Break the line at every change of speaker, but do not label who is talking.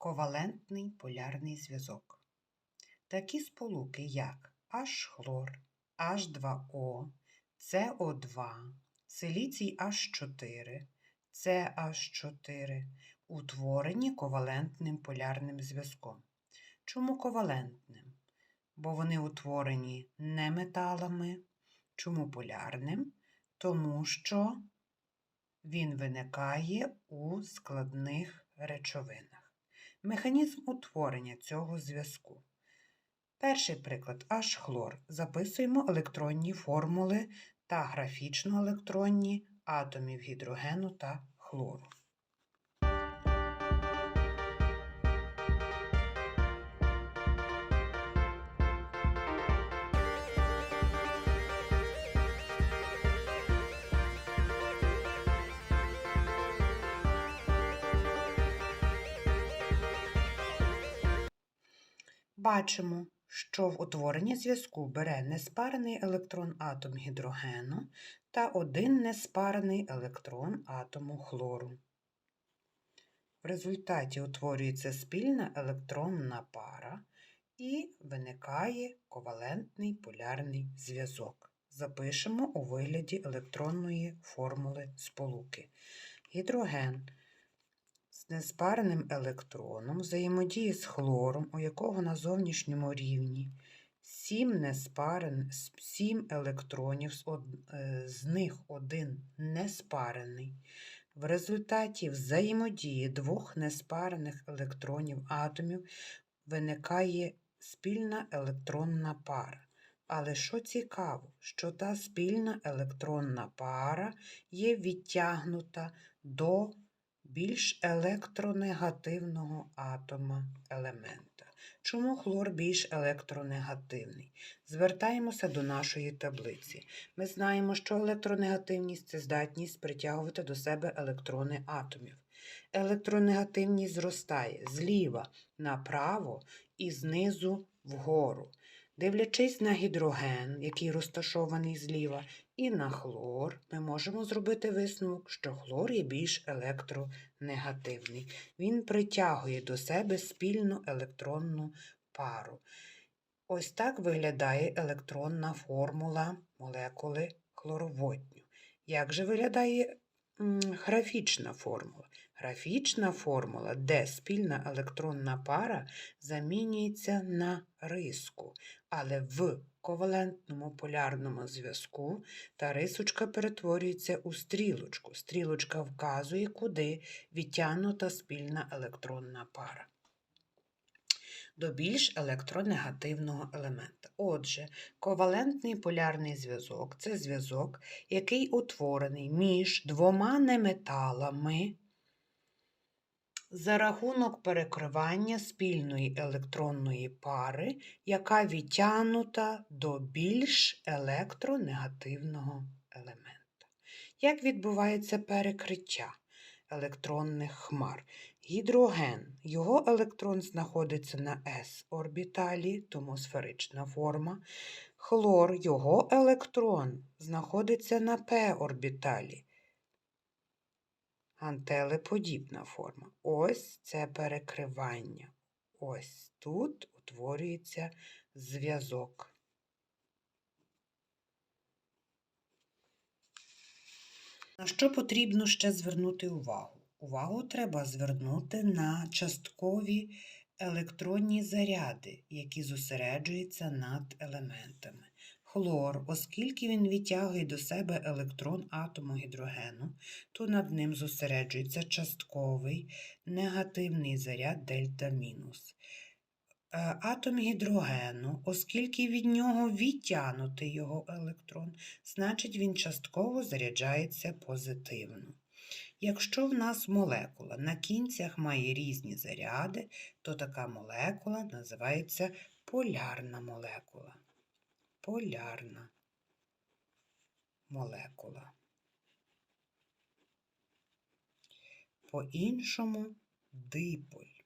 Ковалентний полярний зв'язок. Такі сполуки, як H-хлор, H2O, CO2, силіцій H4, CH4 утворені ковалентним полярним зв'язком. Чому ковалентним? Бо вони утворені не металами. Чому полярним? Тому що він виникає у складних речовинах. Механізм утворення цього зв'язку. Перший приклад H-хлор. Записуємо електронні формули та графічно електронні атомів гідрогену та хлору. Бачимо, що в утворенні зв'язку бере неспарений електрон атом гідрогену та один неспарений електрон атому хлору. В результаті утворюється спільна електронна пара і виникає ковалентний полярний зв'язок. Запишемо у вигляді електронної формули сполуки. Гідроген неспареним електроном взаємодіє з хлором, у якого на зовнішньому рівні 7, неспарен, 7 електронів, е, з них один неспарений. В результаті взаємодії двох неспарених електронів атомів виникає спільна електронна пара. Але що цікаво, що та спільна електронна пара є відтягнута до більш електронегативного атома елемента. Чому хлор більш електронегативний? Звертаємося до нашої таблиці. Ми знаємо, що електронегативність це здатність притягувати до себе електрони атомів. Електронегативність зростає зліва направо і знизу вгору. Дивлячись на гідроген, який розташований зліва, і на хлор, ми можемо зробити висновок, що хлор є більш електронегативний. Він притягує до себе спільну електронну пару. Ось так виглядає електронна формула молекули хлороводню. Як же виглядає графічна формула? Графічна формула, де спільна електронна пара замінюється на риску, але в ковалентному полярному зв'язку та рисочка перетворюється у стрілочку. Стрілочка вказує, куди відтягнута спільна електронна пара. До більш електронегативного елемента. Отже, ковалентний полярний зв'язок це зв'язок, який утворений між двома неметалами за рахунок перекривання спільної електронної пари, яка відтягнута до більш електронегативного елемента. Як відбувається перекриття електронних хмар? Гідроген. Його електрон знаходиться на s орбіталі, тому сферична форма. Хлор, його електрон знаходиться на p орбіталі. Гантелеподібна форма. Ось це перекривання. Ось тут утворюється зв'язок. На що потрібно ще звернути увагу? Увагу треба звернути на часткові електронні заряди, які зосереджуються над елементами. Хлор, оскільки він відтягує до себе електрон атому гідрогену, то над ним зосереджується частковий негативний заряд дельта мінус. Е, Атом гідрогену, оскільки від нього відтягнутий його електрон, значить він частково заряджається позитивно. Якщо в нас молекула на кінцях має різні заряди, то така молекула називається полярна молекула. Полярна молекула. По-іншому диполь.